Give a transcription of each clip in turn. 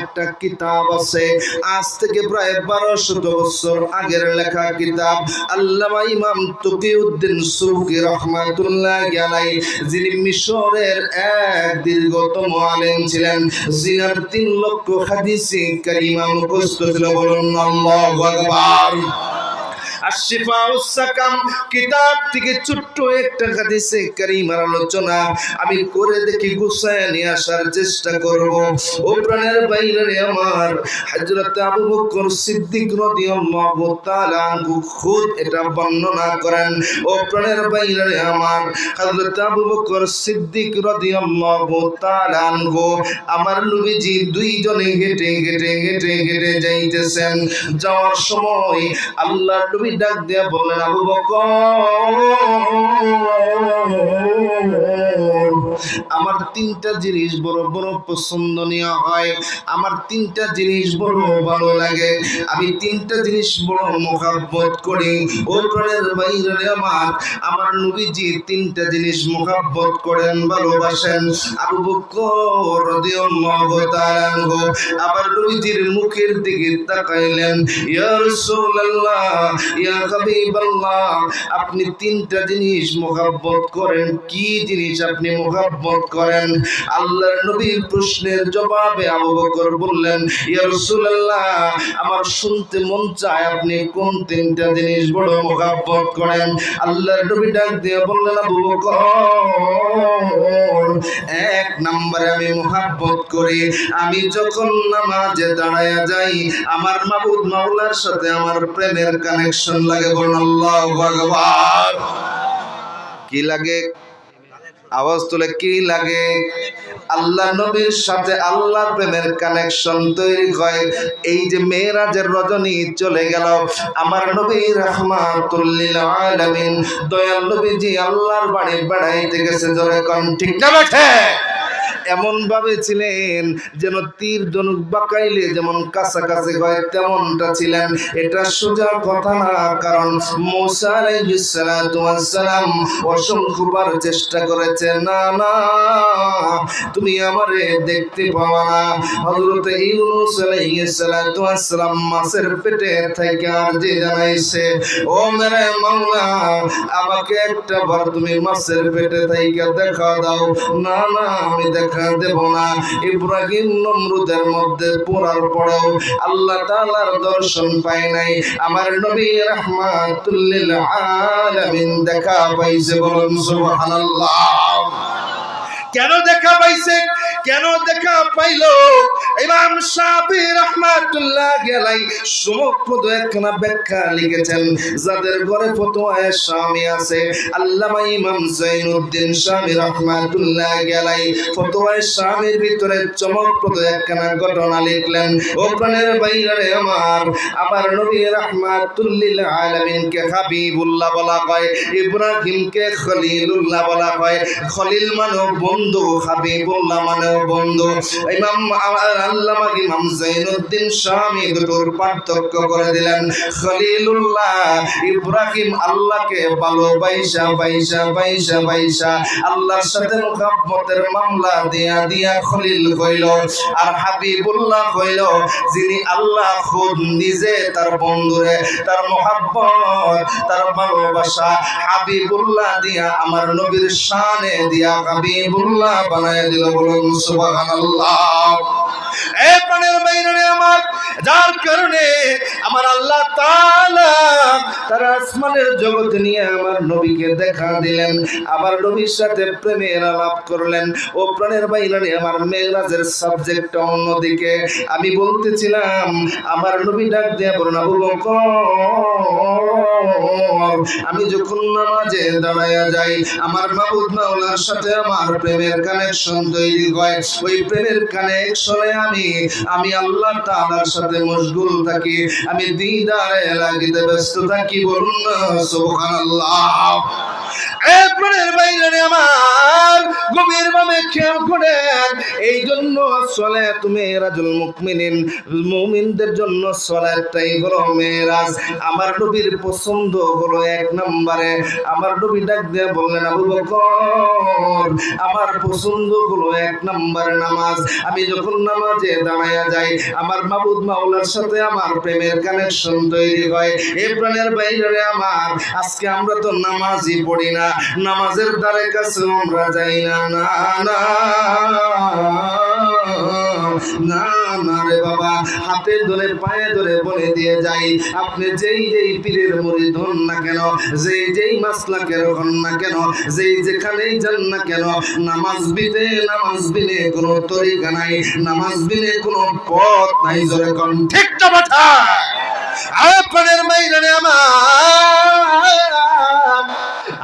একটা কিতাব আছে। আজ থেকে প্রায় বারোশত বছর আগের লেখা কিতাব। আল্লামা ইমাম তকিউদ্দিন রহমাতুল্লাহ আলাই যিনি মিশরের এক দীর্ঘতম আলেম ছিলেন। জিনার তিন লক্ষ হাদিসে কারিমা মুখস্থ ছিল বলুন আকবার। কিতাব থেকে ছোট্ট একটা আলোচনা। আমি করে দেখি গুছায় নিয়ে আসার চেষ্টা করব। ও প্রাণের বাইরে আমার, হযরত আবু বকর সিদ্দিক রাদিয়াল্লাহু তাআলা খুদ এটা বর্ণনা করেন। ও প্রাণের বাইরে আমার, হযরত আমার হেঁটে যাইতেছেন। যাওয়ার সময় আল্লাহ নবী ডাক দিয়া বললেন আবু বকর। আমার তিনটা জিনিস বড় বড় পছন্দনীয় হয়। আমার তিনটা জিনিস বড় ভালো লাগে। আমি তিনটা জিনিস বড় মোহাব্বত করি। ও প্রাণের বাইরে আমার। আমার নবীজি তিনটা জিনিস মোহাব্বত করেন, ভালোবাসেন। আবু বকর রাদিয়াল্লাহু তাআলা আবার নবীজির মুখের দিকে তাকাইলেন। ইয়া রাসূলুল্লাহ, ইয়া হাবিবাল্লাহ, আপনি তিনটা জিনিস মোহাব্বত করেন। কি জিনিস আপনি মোহাব্বত করেন। আল্লাহর নবীর প্রশ্নের জবাবে আবু বকর বললেন, ইয়া রাসূলুল্লাহ, আমার শুনতে মন চায় আপনি কোন তিনটা জিনিস বড় মোহাব্বত করেন? আল্লাহর নবী ডাক দিয়ে বললেন, আবু বকর, এক নম্বরে আমি মোহাব্বত করি। আমি যখন নামাজে দাঁড়ায়া যাই, আমার মাবুদ মাওলার সাথে আমার প্রেমের কানেকশন লাগে বলুন, আল্লাহু আকবার। কি লাগে? আওয়াজ তুলে কি লাগে? আল্লাহ নবীর সাথে আল্লাহ প্রেমের কানেকশন তৈরি হয়। এই যে মেয়েরাজের রজনী চলে গেল। আমার নবী রহমাতুল্লিল আলামিন, দয়াল নবীজি আল্লাহর বাড়ি বেড়াইতে গেছে জোরে কন ঠিক না বেঠে এমন ভাবে ছিলেন যেন তীর ধনুক বাঁকাইলে যেমন কাছাকাছি হয় তেমনটা ছিলেন। এটা সোজা কথা না, কারণ অসংখ্যবার চেষ্টা করেছে, না না, তুমি আমারে দেখতে পাওয়া না। সালাম মাছের পেটে থেকে আর যে জানাইছে, ও মেরে মাওলা, আমাকে একটা বার তুমি মাছের পেটে থেকে দেখা দাও। না না, আমি দেখা দেব না। ইব্রাহিম নমরুদের মধ্যে পড়ার পরেও আল্লাহ তালার দর্শন পায় নাই। আমার নবী রহমাতুল্লিল আলামিন দেখা পাইছে বলুন সুবহানাল্লাহ। কেন দেখা পাইছে? কেন দেখা পাইলো? ইমাম শাফি রাহমাতুল্লাহ আলাই সমগ্র একখানা ব্যাখ্যা লিখেছেন, যাদের ঘরে ফতোয়ায়ে স্বামী আছে। আল্লামা ইমাম জাইনুদ্দিন শামি রাহমাতুল্লাহ আলাই ফতোয়ায়ে শামির ভিতরে চমকপ্রদ একখানা ঘটনা লিখলেন, ও প্রাণের বাইরে আমার আমার নবী রাহমাতুল্লিল আলামিনকে হাবিবুল্লাহ বলা হয়, ইব্রাহিমকে খলিলুল্লাহ বলা হয়, খলিল মানে বন্ধু হাবিবুল্লাহ মানে বন্ধু, ইমাম আল্লামা ইমাম জাইনুদ্দিন শামী দুটোর পার্থক্য করে দিলেন। খলিলুল্লাহ ইব্রাহিম আল্লাহকে ভালোবাসা বাইসা বাইসা বাইসা আল্লাহর সাথে মুহাব্বতের মামলা দিয়া দিয়া খলিল হইল আর হাবিবুল্লাহ হইল, যিনি আল্লাহ খুদ নিজে তার বন্ধুরে, তার মোহাব্বত, তার ভালোবাসা হাবিবুল্লাহ দিয়া, আমার নবীর শানে দিয়া হাবিবুল্লাহ বানায় দিল বলুন। দেখা দিলেন, আমার নবীর সাথে করলেন। ও আমার মেঘরাজের সাবজেক্ট অন্যদিকে। আমি বলতেছিলাম, আমার নবী ডাক দিয়ে বলুন, আবু আমি যখন নামাজে দাঁড়ায়া যাই, আমার মাবুদ মাওলার সাথে আমার প্রেমের কানেকশন তৈরি হয়। ওই প্রেমের কানেকশনে আমি আমি আল্লাহ তাআলার সাথে মশগুল থাকি, আমি দিদারে লাগিতে ব্যস্ত থাকি, বলুন সুবহানাল্লাহ। আপনার বাইরে আমার গভীর ভাবে খেয়াল করেন এই জন্য সলে তুমি রাজুল মুকমিনিন মুমিনদের জন্য সলাটাই হলো মেরাজ আমার নবীর পছন্দ হলো এক নম্বরে। আমার নবী ডাক দিয়ে বললেন, আবু বকর, আমার পছন্দ হলো এক নম্বর নামাজ। আমি যখন নামাজে দাঁড়ায়া যাই, আমার মাবুদ মাওলার সাথে আমার প্রেমের কানেকশন তৈরি হয়। এই প্রাণের বাইরে আমার, আজকে আমরা তো নামাজই পড়ি না। নামাজের দ্বারে কাছে আমরা যাই না না না না রে বাবা। হাতে ধরে পায়ে ধরে বলে দিয়ে যাই। আপনি যেই যেই পীরের মুড়ি ধন না কেন, যেই যেই মাসলাকের হন না কেন, যেই যেখানেই যান না কেন, নামাজ বিনে নামাজ বিনে কোনো তরিকা নাই, নামাজ বিনে কোনো পথ নাই জোরে কোন। ঠিক না বাটা আপনাদের মাইরানে আমার।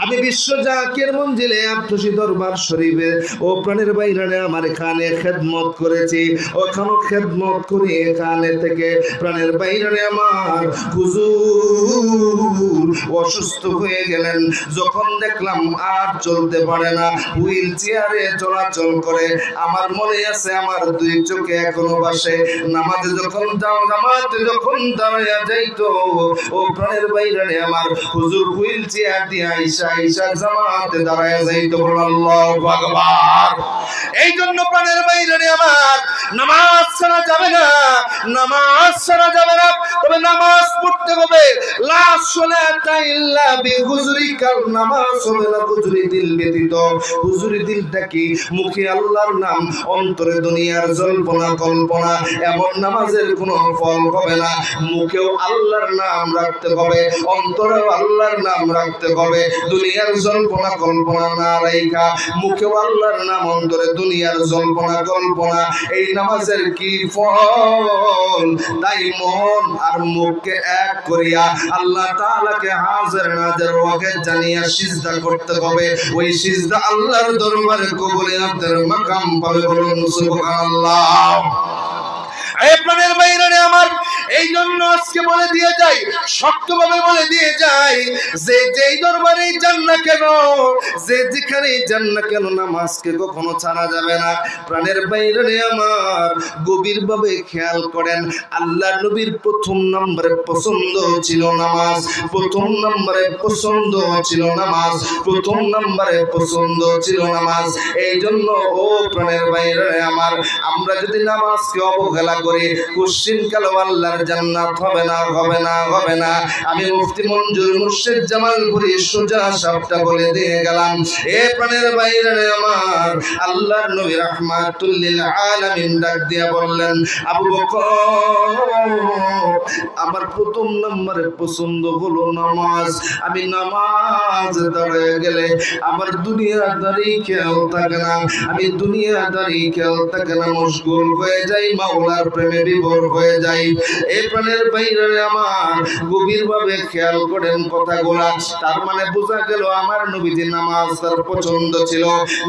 আমি বিশ্ব জাকের মঞ্জিলে আত্মসী দরবার শরীফে ও প্রাণের বাইরানে আমার এখানে খেদমত করেছি। ওখানে খেদমত করে এখানে থেকে প্রাণের বাইরানে আমার। হুজুর, অসুস্থ হয়ে গেলেন। যখন দেখলাম আর চলতে পারে না, হুইল চেয়ারে চলাচল করে। আমার মনে আছে আমার দুই চোখে এখনও বাসে। নামাজে যখন যাও নামাজে যখন দাঁড়াইয়া যাইতো, ও প্রাণের বাইরে আমার। হুজুর হুইল চেয়ার দিয়ে আইসা আইসা জামাতে দাঁড়াইয়া যাইতো আল্লাহ ভগবান এই জন্য প্রাণের বাইরে আমার। নামাজ ছাড়া যাবে না, নামাজ ছাড়া যাবে না, তবে নামাজ পড়তে হবে। লা সালাতা ইল্লা বিহুজুরিকাল নামাজ হবে না হুজুরি দিল ব্যতীত। হুজুরি দিলটা কি? মুখে আল্লাহর নাম, অন্তরে দুনিয়ার জল্পনা, কল্পনা, এমন নামাজের কোনো ফল হবে না। মুখেও আল্লাহর নাম রাখতে হবে, অন্তরেও আল্লাহর নাম রাখতে হবে। দুনিয়ার জল্পনা, কল্পনা না মুখেও আল্লাহর নাম, অন্তরে দুনিয়ার জল্পনা, কল্পনা। এই নামাজের কি ফল? তাই মন আর মুখকে এক করিয়া আল্লাহ তাআলাকে হাজির নাজির ওয়াকে জানিয়া সিজদা করতে হবে। ওই সিজদা আল্লাহর দরবারে কবুলিয়াতের মাকাম পাবে বলুন সুবহানাল্লাহ। এই প্রাণের বাইরে আমার এই জন্য আজকে বলে দিয়ে যাই, শক্তভাবে বলে দিয়ে যাই যে যেই দরবারে যান না কেন, যে যেখানেই যান না কেন নামাজকে কখনো ছাড়া যাবে না। প্রাণের বাইরে আমার গভীর ভাবে খেয়াল করেন আল্লাহ নবীর প্রথম নম্বরে পছন্দ ছিল নামাজ, প্রথম নম্বরে পছন্দ ছিল নামাজ, প্রথম নম্বরে পছন্দ ছিল নামাজ। এই জন্য ও প্রাণের বাইরে আমার, আমরা যদি নামাজকে অবহেলা করি, কুশ্চিন কালো আল্লাহর জান্নাত হবে না হবে না হবে না। আমি মুফতি মঞ্জুর মুর্শিদ জামালপুরি সোজা সবটা বলে দিয়ে গেলাম। এ প্রাণের বাইরে আমার আল্লাহর নবী রাহমাতুল্লিল আলামিন ডাক দিয়া বললেন, আবু বকর, আমার প্রথম নম্বরে পছন্দ হলো নামাজ। আমি নামাজ দাঁড়িয়ে গেলে আমার দুনিয়াদারি খেয়াল থাকে না। আমি দুনিয়াদারি খেয়াল থাকে না, মশগুল হয়ে যাই, মাওলার প্রেমে বিভোর হয়ে যাই। এই প্রাণের বাইরে আমার গভীর ভাবে খেয়াল করেন কথাগুলা। তার মানে বোঝা গেল আমার নবীজি নামাজ তার পছন্দ ছিল।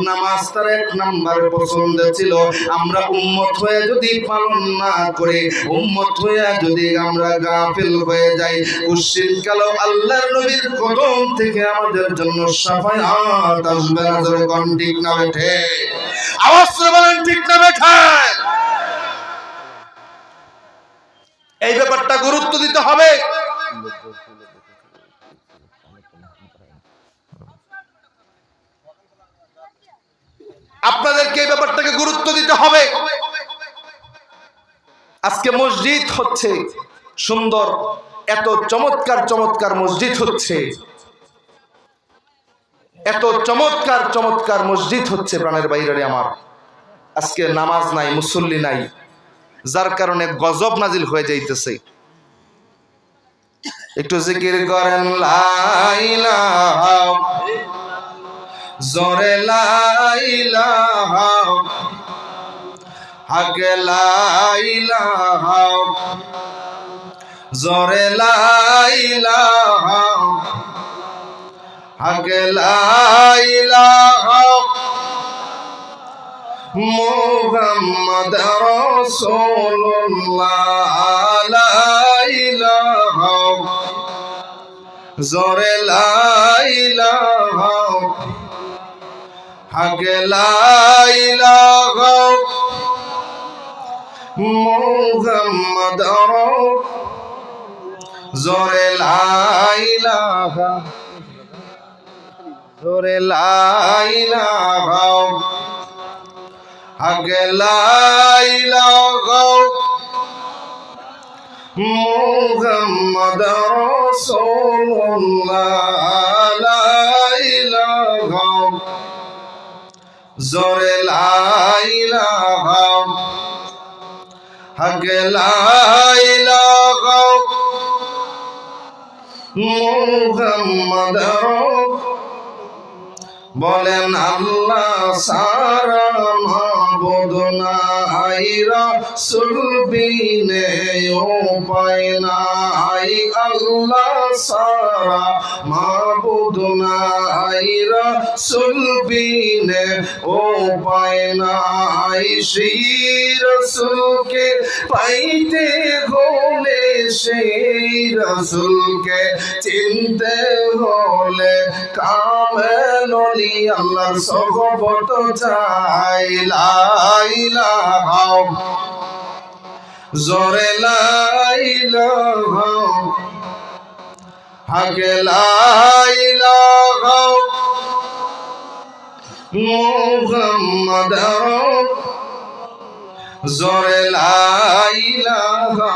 নামাজ তার এক নাম্বার পছন্দ ছিল। আমরা উম্মত হয়ে যদি পালন না করে, উম্মত হয়ে যদি আমরা গাফিল হয়ে যাই কুশ্চিন কালো আল্লাহর নবীর কদম থেকে আমাদের জন্য সাফায়াত আসবে না। ঠিক না বেঠে। আওয়াজ বলেন, ঠিক না বেঠে এই ব্যাপারটা গুরুত্ব দিতে হবে। আপনাদেরকে এই ব্যাপারটাকে গুরুত্ব দিতে হবে। আজকে মসজিদ হচ্ছে সুন্দর, এত চমৎকার চমৎকার মসজিদ হচ্ছে। এত চমৎকার চমৎকার মসজিদ হচ্ছে প্রাণের বাইরে আমার। আজকে নামাজ নাই, মুসল্লি নাই। যার কারণে গজব নাজিল হয়ে যাইতেছে। একটু জিকির করেন লাইলা জোরে লাইলা হাকে লাইলা জোরে লাইলা হাকে লাইলা মোহাম্মদ জোরে লাইলাহা হাকে লাইলাহা মুহাম্মদ জোরে লাইলাহা জোরে লাইলাহা হাকে লাইলাহা মুহাম্মদ রাসূলুল্লাহ লা ইলাহা জোরে লা ইলাহা হক লা ইলাহা মুহাম্মদ বলেন, আল্লাহ সারা নাই রাসূল বিনে উপায় নাই। আল্লাহ সারা মাবুদ নাই রাসূল বিনে উপায় নাই। পাইতে হলে সেই রাসূলকে চিনতে হলে কামেল আল্লাহর সহবত চাই। লাইলাহা জোরে লাইলাহা হাকে লাইলাহা মুহাম্মদ জোরে লাইলাহা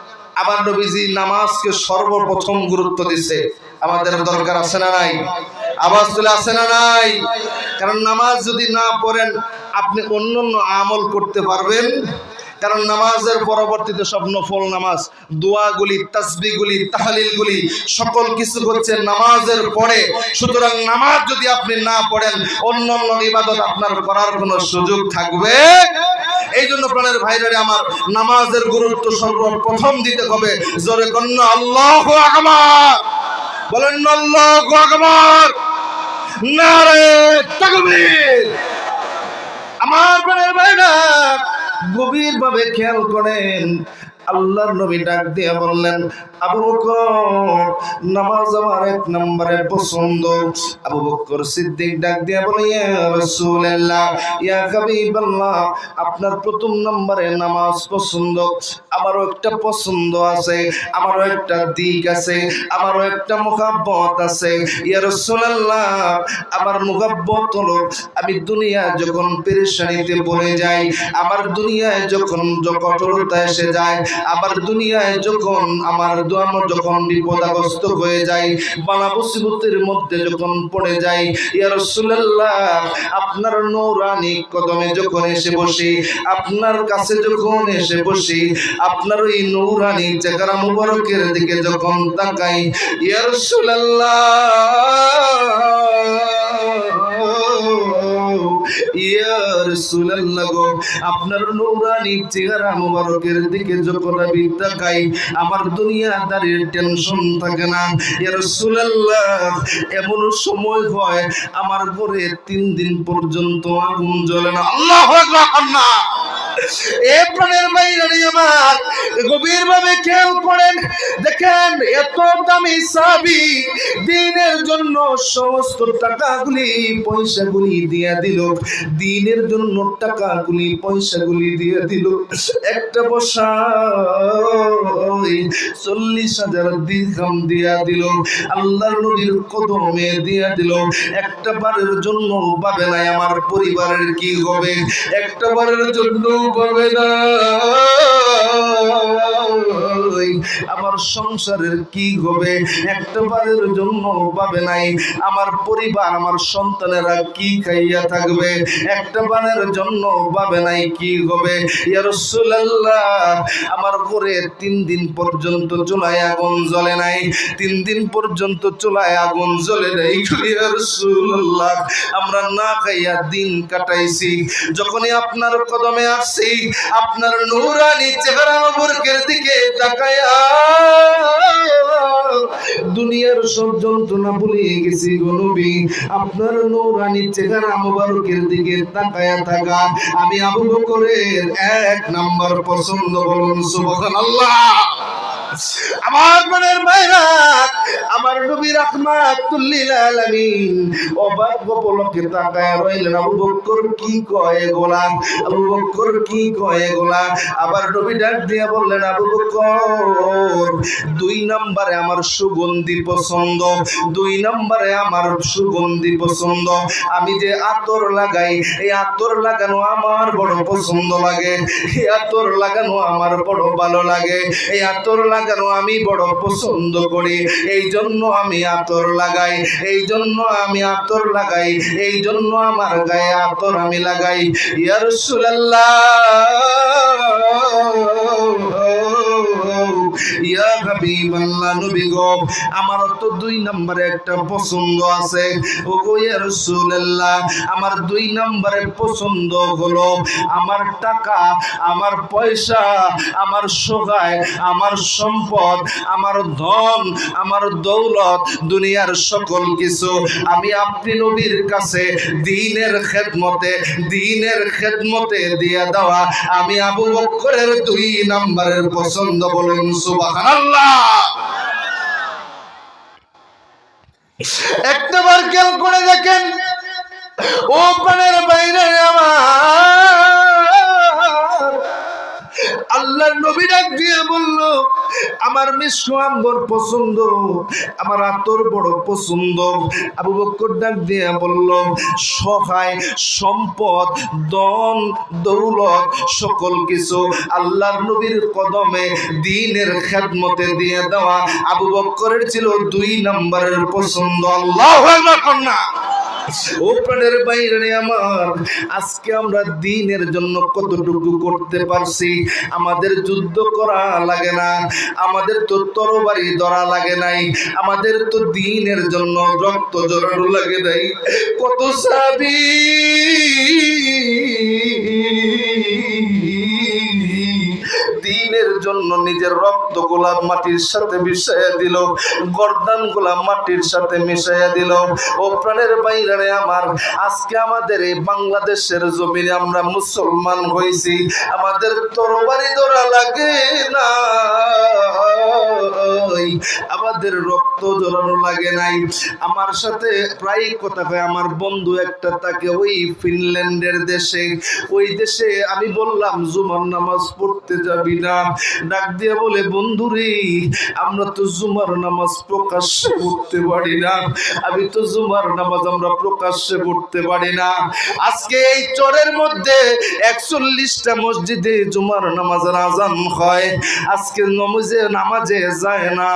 আবার নবীজি নামাজকে সর্বপ্রথম গুরুত্ব দিছে। আমাদের দরকার আছে না নাই? আওয়াজ তুলে আছে না নাই? কারণ নামাজ যদি না পড়েন, আপনি অন্য অন্য আমল করতে পারবেন। কারণ নামাজের পরবর্তীতে সব নফল নামাজ, দোয়াগুলি তাসবিগুলি তাহলিলগুলি, সকল কিছু হচ্ছে নামাজের পরে। সুতরাং নামাজ যদি আপনি না পড়েন, অন্য অন্য ইবাদত আপনার করার কোনো সুযোগ থাকবে। এই জন্য প্রাণের ভাইরারে আমার নামাজের গুরুত্ব সর্বপ্রথম দিতে হবে। জোরে কন্যা, আল্লাহ আকবার। বলেন, আল্লাহ আকবার। নারে তাকবীর। আমার প্রাণের ভাইরা গভীর ভাবে খেয়াল করেন। আল্লাহর নবী ডাক দিয়ে বললেন, আবু বকর, নামাজ আমার এক নম্বরে পছন্দ। আবু বকর সিদ্দিক ডাক দিয়ে বলে, ইয়া রাসূলুল্লাহ, ইয়া হাবিবাল্লাহ, আপনার প্রথম নম্বরে নামাজ পছন্দ। আমারও একটা পছন্দ আছে, আমারও একটা দিক আছে, আমারও একটা মুহাব্বত আছে। ইয়া রাসূলুল্লাহ, আমার মুহাব্বত হলো, আমি দুনিয়া যখন পেরেশানিতে পড়ে যাই, আমার দুনিয়ায় যখন কঠোরতা এসে যায় আমার দুনিয়ায় যখন আমার আমার যখন বিপদাগ্রস্ত হয়ে যায়, বালা মুসিবতের মধ্যে যখন পড়ে যাই ইয়া রাসূলুল্লাহ, আপনার নূরানি কদমে যখন এসে বসি, আপনার কাছে যখন এসে বসি, আপনার ওই নূরানি চেহারা মুবারকের দিকে যখন তাকাই, ইয়া রাসূলুল্লাহ ইয়া রাসূলুল্লাহ গো, আপনার নূরানি চেহারা মোবারকের দিকে যখন আমি তাকাই, আমার দুনিয়াদারির টেনশন থাকে না। ইয়ার সুলাল্লাহ এমন সময় হয়, আমার ঘরে তিন দিন পর্যন্ত আগুন জ্বলে না। আল্লাহ আল্লাহ এ প্রাণের বাইরে গভীর ভাবে খেয়াল করেন। দেখেন, এত দামি সাবি দিনের জন্য সমস্ত টাকাগুলি, পয়সাগুলি দিয়ে দিল। দিনের জন্য টাকাগুলি, পয়সাগুলি দিয়ে দিল। একটা বসা চল্লিশ হাজার দিরহাম দিয়া দিল। আল্লাহর নবীর কদমে দিয়া দিল। একটা বারের জন্য পাবে না আমার পরিবারের কি হবে? একটা বারের জন্য পাবে না। আমার সংসারের কি হবে? একটা বারের জন্য পাবে নাই। আমার পরিবার, আমার সন্তানেরা কি খাইয়া থাকবে? একটা বারের জন্য পাবে নাই, কি হবে? আমার ঘরে তিন দিন পর্যন্ত চুলায় আগুন জ্বলে নাই। তিন দিন পর্যন্ত চুলায় আগুন জ্বলে নাই। আমরা না খাইয়া দিন কাটাইছি। যখনই আপনার কদমে আসছি, আপনার নূরানি চেহারা মুবরকের দিকে তাকায়া দুনিয়ার সব যন্ত্রণা ভুলিয়ে গেছি গনবি আপনার নৌরানির চেহারা মুবারকের দিকে তাকায়া থাকা। আমি আবু বকরের এক নাম্বার পছন্দ বলুন, সুবহানাল্লাহ। আমার মনের মায়েরা, আমার নবী রাহমাতুল লিল আলামিন। অবাক তাকায় আবু বকর কি কয় গোলা আবু বকর কি কয় গোলা আবার নবী ডাক দিয়া বললেন, আবু বকর দুই নম্বরে আমার সুগন্ধি পছন্দ, দুই নম্বরে আমার সুগন্ধি পছন্দ। আমি যে আতর লাগাই, এই আতর লাগানো আমার বড় পছন্দ লাগে। এই আতর লাগানো আমার বড় ভালো লাগে। এই আতর লাগানো আমি বড় পছন্দ করি। এই জন্য আমি আতর লাগাই, এই জন্য আমি আতর লাগাই, এই জন্য আমার গায়ে আতর আমি লাগাই। ইয়ার ইয়া হাবিবাল্লাহ, নবী গো, আমার তো দুই নম্বরে একটা পছন্দ আছে। ও গো ইয়া রাসূলুল্লাহ, আমার দুই পছন্দ হলো আমার টাকা, আমার পয়সা, আমার সোগায়, আমার সম্পদ, আমার ধন, আমার দৌলত, দুনিয়ার সকল কিছু আমি আপনি নবীর কাছে দিনের খেদমতে দিনের খেদমতে দিয়ে দেওয়া। আমি আবু বকরের দুই নম্বরের পছন্দ বলুন সুবহানাল্লাহ। একটা বার খেয়াল করে দেখেন ও বাইরে আমার আল্লাহর নবী ডাক দিয়ে বলল, আমার মিশ্র আম্বর পছন্দ, আমার আতর বড় পছন্দ। আবু বকর ডাক দিয়ে বলল সহায় সম্পদ দন দৌলত, সকল কিছু আল্লাহর নবীর কদমে দিনের খেদমতে দিয়ে দেওয়া। আবু বকরের ছিল দুই নম্বরের পছন্দ। আল্লাহ কন্যা। ও বাইরে আমার। আজকে আমরা দিনের জন্য কতটুকু করতে পারছি? আমাদের যুদ্ধ করা লাগে না। আমাদের তো তরবারি ধরা লাগে নাই। আমাদের তো দিনের জন্য রক্ত জড়ানো লাগে নাই। কত সাবি দিনের জন্য নিজের রক্ত গোলাপ মাটির সাথে মিশাইয়া দিল, গর্দান গোলাপ মাটির সাথে মিশাইয়া দিল। ও প্রাণের বাইরে আমার, আজকে আমাদের এই বাংলাদেশের জমিনে আমরা মুসলমান হয়েছি। আমাদের তরবারি ধরা লাগে না। আমাদের রক্ত জড়ানো লাগে নাই। আমার সাথে প্রায় কথা কয়, আমার বন্ধু একটা তাকে ওই ফিনল্যান্ডের দেশে। ওই দেশে আমি বললাম, জুমার নামাজ পড়তে যাবি না। ডাক দিয়ে বলে, বন্ধু রে, আমরা তো জুমার নামাজ প্রকাশ্যে পড়তে পারি না। আমি তো জুমার নামাজ আমরা প্রকাশ্যে পড়তে পারি না। আজকে এই চরের মধ্যে একচল্লিশটা মসজিদে জুমার নামাজের আজান হয়। আজকে নমাজে, নামাজে যায় না।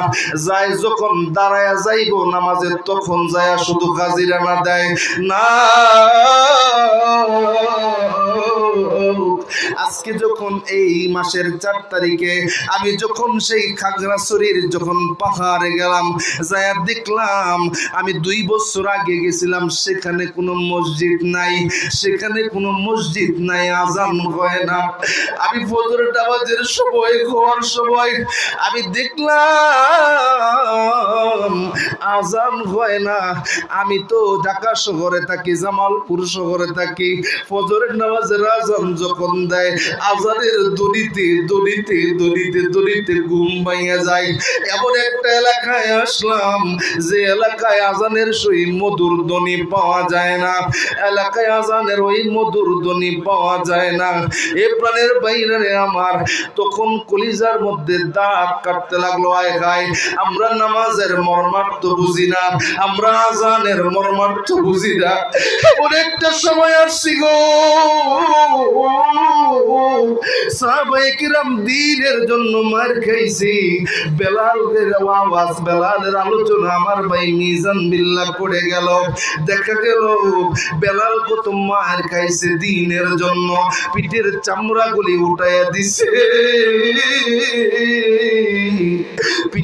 যায় যখন দাঁড়ায়া যাইব, নামাজে তখন যায় শুধু হাজিরানা দেয়, না, আজকে যখন এই মাসের চার তারিখে আমি যখন সেই খাগড়াছড়ির যখন পাহাড়ে গেলাম, যায়া দেখলাম আমি দুই বছর আগে গেছিলাম, সেখানে কোনো মসজিদ নাই, সেখানে কোনো মসজিদ নাই, আজান হয় না। আমি ফজরের নামাজের সময় হওয়ার সময় আমি দেখলাম আজান হয় না। আমি তো ঢাকা শহরে থাকি, জামালপুর শহরে থাকি। ফজরের নামাজের আজান যখন দেয়, আজানের দড়িতে দড়িতে দড়িতে দড়িতে ঘুম ভাইয়া যায়। এমন একটা এলাকায় আসলাম, যে এলাকায় আজানের সই মধুর ধ্বনি পাওয়া যায় না। এলাকায় আজানের ওই মধুর ধ্বনি পাওয়া যায় না। এ প্রাণের বাইরে আমার তখন কলিজার মধ্যে দাগ কাটতে লাগল, আয় খায় আমরা নামাজের মর্মার্থ বুঝি না। আমরা আজানের মর্মার্থ বুঝি না। সময় আসছি গো। দিনের জন্য মার খাইছি। বেলালের আওয়াজ, বেলালের আলোচনা আমার ভাই মিজান বিল্লা করে গেল। দেখা গেল, বেলাল কত মার খাইছে দিনের জন্য। পিঠের চামড়াগুলি উঠাইয়া দিছে।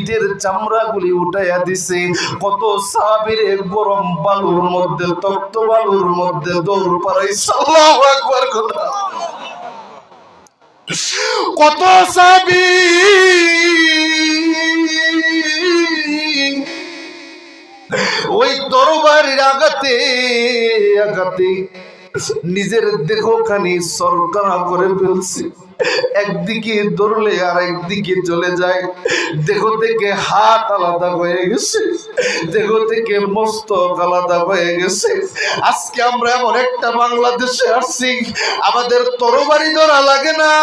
পিঠের চামড়াগুলি উঠাইয়া দিছে। কত সাবিরে গরম বালুর মধ্যে তক্ত বালুর মধ্যে দৌড় পারাইছে আল্লাহু আকবার কথা কত সাবি ওই তরবারির আঘাতে আঘাতে নিজের দেহখানি সরকার করে ফেলছে। একদিকে দৌড়লে আর একদিকে চলে যায়। দেহ থেকে হাত আলাদা হয়ে গেছে। দেহ থেকে মস্তক আলাদা হয়ে গেছে। আজকে আমরা এমন একটা বাংলাদেশে আসছি, আমাদের তরবারি ধরা লাগে না।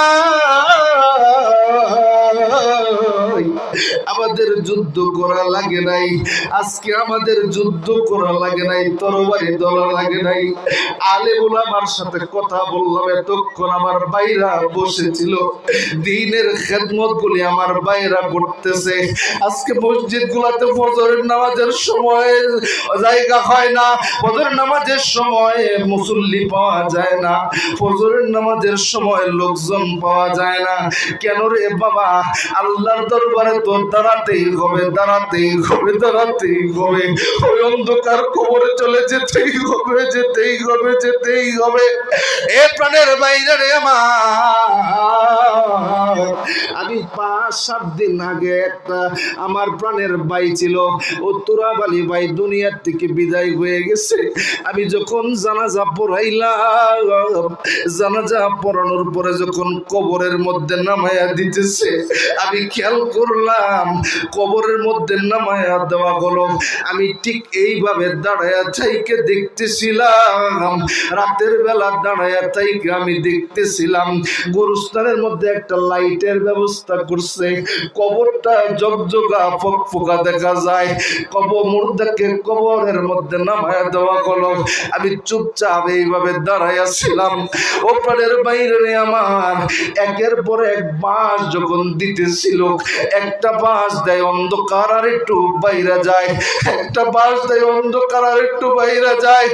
আমাদের যুদ্ধ করা লাগে নাই। আজকে আমাদের যুদ্ধ করা লাগে নাই, তরবারি ধরা লাগে নাই। আলে আমার সাথে কথা বললাম, এতক্ষণ আমার বাইরা বসেছিল। দিনের খেদমত গুলি আমার বাইরা করতেছে। আজকে মসজিদ গুলাতে ফজরের নামাজের সময় জায়গা হয় না। ফজরের নামাজের সময় মুসল্লি পাওয়া যায় না। ফজরের নামাজের সময় লোকজন পাওয়া যায় না। কেন রে বাবা? আল্লাহর দরবারে তো দাঁড়াতেই হবে দাঁড়াতেই হবে দাঁড়াতেই হবে। ওই অন্ধকার কবরে চলে যেতেই হবে যেতেই হবে যেতেই হবে। এ প্রাণের বাইরে রে আমার। আমি পাঁচ, সাত দিন আগে একটা আমার প্রাণের ভাই ছিল উত্তরাব আলী ভাই দুনিয়ার থেকে বিদায় হয়ে গেছে। আমি যখন জানাজা পড়াইলাম, জানাজা পড়ানোর পরে যখন কবরের মধ্যে নামায়া দিতেছে, আমি খেয়াল করলাম কবরের মধ্যে নামায়া দেওয়া হলো আমি ঠিক এইভাবে দাঁড়ায়া চাইকে দেখতেছিলাম। রাতের বেলা দাঁড়ায়া চাইকে আমি দেখতেছিলাম। গরুস্থানের মধ্যে একটা লাইটের ব্যবস্থা করছে। কবরটা জগজগা, ফকফকা দেখা যায়। কবর মুর্দাকে কবরের মধ্যে নামায়া দেওয়া হলো আমি চুপচাপ এইভাবে দাঁড়াইয়া ছিলাম। ওপারের বাইরে আমার। একের পর এক বাঁশ যখন দিতেছিল, একটা বাঁশ দেয়, অন্ধকার আর একটু বাইরে যায়। একটা বাঁশ দেয়, অন্ধকার আর একটু বাইরে যায়।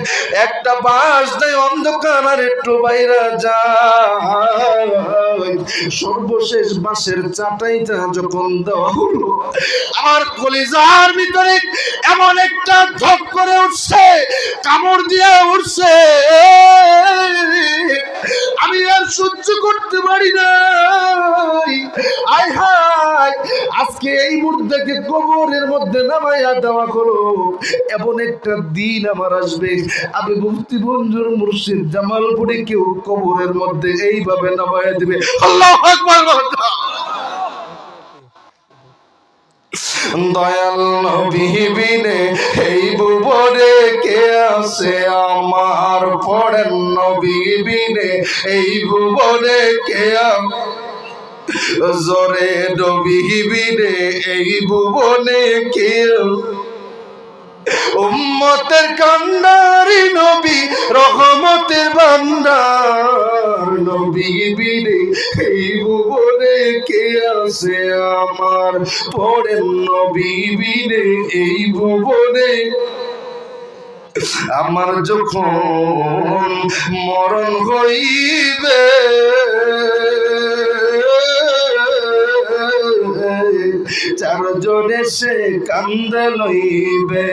একটা বাঁশ দেয়, অন্ধকার আর একটু বাইরে যায়। সর্বশেষ বাঁশের চাটাইটা যখন দেওয়া হলো, আমার কলিজার ভিতরে এমন একটা ধক করে উঠছে, কামড় দিয়ে উঠছে। আমি আর সহ্য করতে পারি না আয় হায় আজকে এই মুর্দাকে কবরের মধ্যে নামাইয়া দেওয়া হলো। এমন একটা দিন আমার আসবে। আমি মুফতি বন্ধুর মুর্শিদ জামালপুরে কেউ কবরের মধ্যে এইভাবে নামাইয়া দিবে। আল্লাহ দয়াল নবী বিনে এই ভুবনে কে আছে? আমার পড়েন নবী বিনে এই ভুবনে কে আম- জোরে নবী বিনে এই ভুবনে কে উম্মতের কান্নারি নবী, রহমতের বান্দার নবী বিনে এই ভুবনে কে আছে আমার? পড়েন নবী বিনে এই ভুবনে। আমার যখন মরণ হইবে চারজনে সে কান্দে লইবে।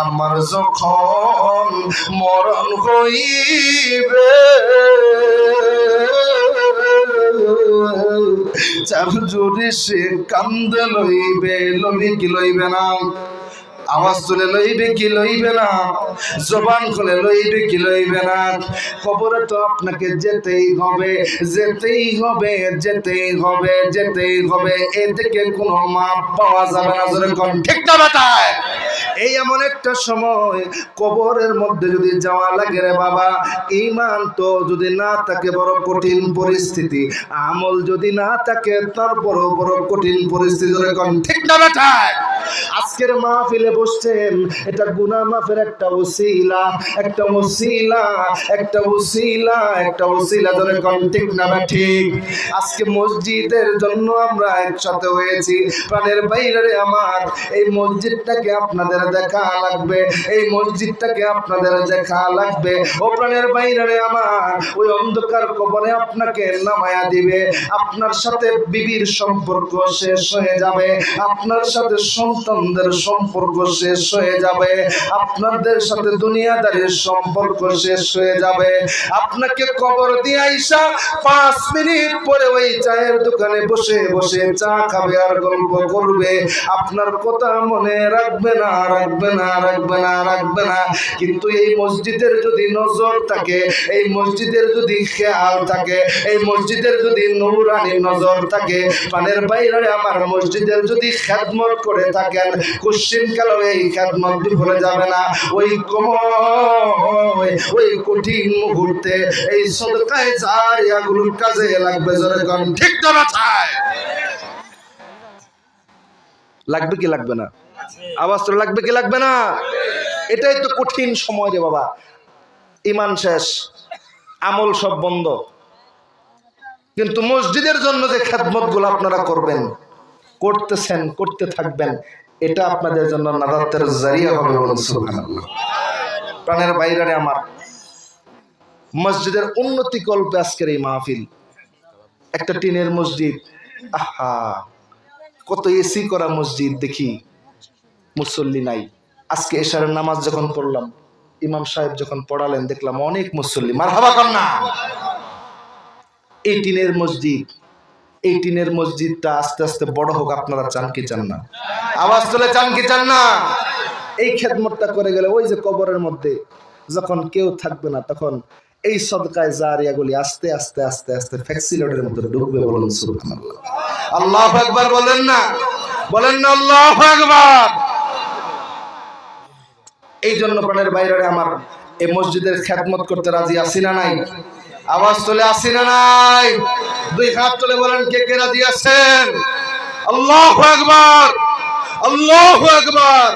আমার যখন মরণ হইবে, চারজনে সে কান্দে লইবে। লবি কি লইবে না? আওয়াজ তুলে লইবে কি লইবে না? জবান খুলে লইবে কি লইবে না? খবরে তো আপনাকে যেতেই হবে যেতেই হবে যেতেই হবে যেতেই হবে। এ থেকে কোনো মাপ পাওয়া যাবে না জোরে কোন। ঠিক না বাতায় এই এমন একটা সময় কবরের মধ্যে যদি যাওয়া লাগে রে বাবা ইমান তো যদি না থাকে বড় কঠিন পরিস্থিতি, আমল যদি না থাকে তার বড় কঠিন পরিস্থিতি ঠিক না বেঠায় আজকের মাহফিলে বসছেন এটা গুনা মাফের একটা ওসিলা একটা ওসিলা একটা ওসিলা একটা ওসিলা ধরে কোন ঠিক না বা ঠিক। আজকে মসজিদের জন্য আমরা একসাথে হয়েছি। প্রাণের বাইরে আমার, এই মসজিদটাকে আপনাদের দেখা লাগবে, এই মসজিদটাকে আপনাদের দেখা লাগবে। ও প্রাণের বাইরে আমার, ওই অন্ধকার কবরে আপনাকে নামায়া দিবে। আপনার সাথে বিবির সম্পর্ক শেষ হয়ে যাবে। আপনার সাথে সন্তানদের সম্পর্ক শেষ হয়ে যাবে। আপনাদের সাথে দুনিয়াদারির সম্পর্ক শেষ হয়ে যাবে। আপনাকে কবর দিয়ে আইসা পাঁচ মিনিট পরে ওই চায়ের দোকানে বসে বসে চা খাবে আর গল্প করবে। আপনার কথা মনে রাখবে না রাখবে না রাখবে না রাখবে না। কিন্তু এই মসজিদের যদি নজর থাকে, এই মসজিদের যদি খেয়াল থাকে, এই মসজিদের যদি নৌরানি নজর থাকে, পানের বাইরে আমার মসজিদের যদি খেদমত করে থাকেন, কুশ্চিন কালো এই খেদমত বিফলে যাবে না। ওই কময় ওই কঠিন মুহূর্তে এই সদকায় জারিয়াগুলোর কাজে লাগবে জোরে কোন। ঠিক তো লাগবে কি লাগবে না? আওয়াজ তো লাগবে কি লাগবে না? এটাই তো কঠিন সময় রে বাবা। ইমান শেষ, আমল সব বন্ধ। কিন্তু মসজিদের জন্য যে খেদমত আপনারা করবেন, করতেছেন, করতে থাকবেন এটা আপনাদের জন্য নাদাতের জারিয়া হবে প্রাণের বাইরে আমার মসজিদের উন্নতি কল্পে আজকের এই মাহফিল। একটা টিনের মসজিদ, আহা, কত এসি করা মসজিদ দেখি, মুসল্লি নাই। আজকে এশারের নামাজ যখন পড়লাম, ইমাম সাহেব যখন পড়ালেন, দেখলাম অনেক মুসল্লি। মার হাবা কন্যা! এই টিনের মসজিদ এই টিনের মসজিদটা আস্তে আস্তে বড় হোক, আপনারা চান কি চান না? আওয়াজ তুলে চান কি চান না? এই খেদমতটা করে গেলে ওই যে কবরের মধ্যে যখন কেউ থাকবে না, তখন এই সদকায় জারিয়াগুলি আস্তে আস্তে আস্তে আস্তে ফ্যাক্সিলেটের মধ্যে ঢুকবে বলুন সুবহানাল্লাহ। আল্লাহ একবার বলেন না? বলেন না আল্লাহ একবার এই জন্য প্রাণের বাইরে আমার এই মসজিদের খ্যাতমত করতে রাজি আছি না নাই? আওয়াজ তুলে আসি না নাই? দুই হাত তুলে বলেন কে কে আছেন? আল্লাহ একবার আল্লাহ একবার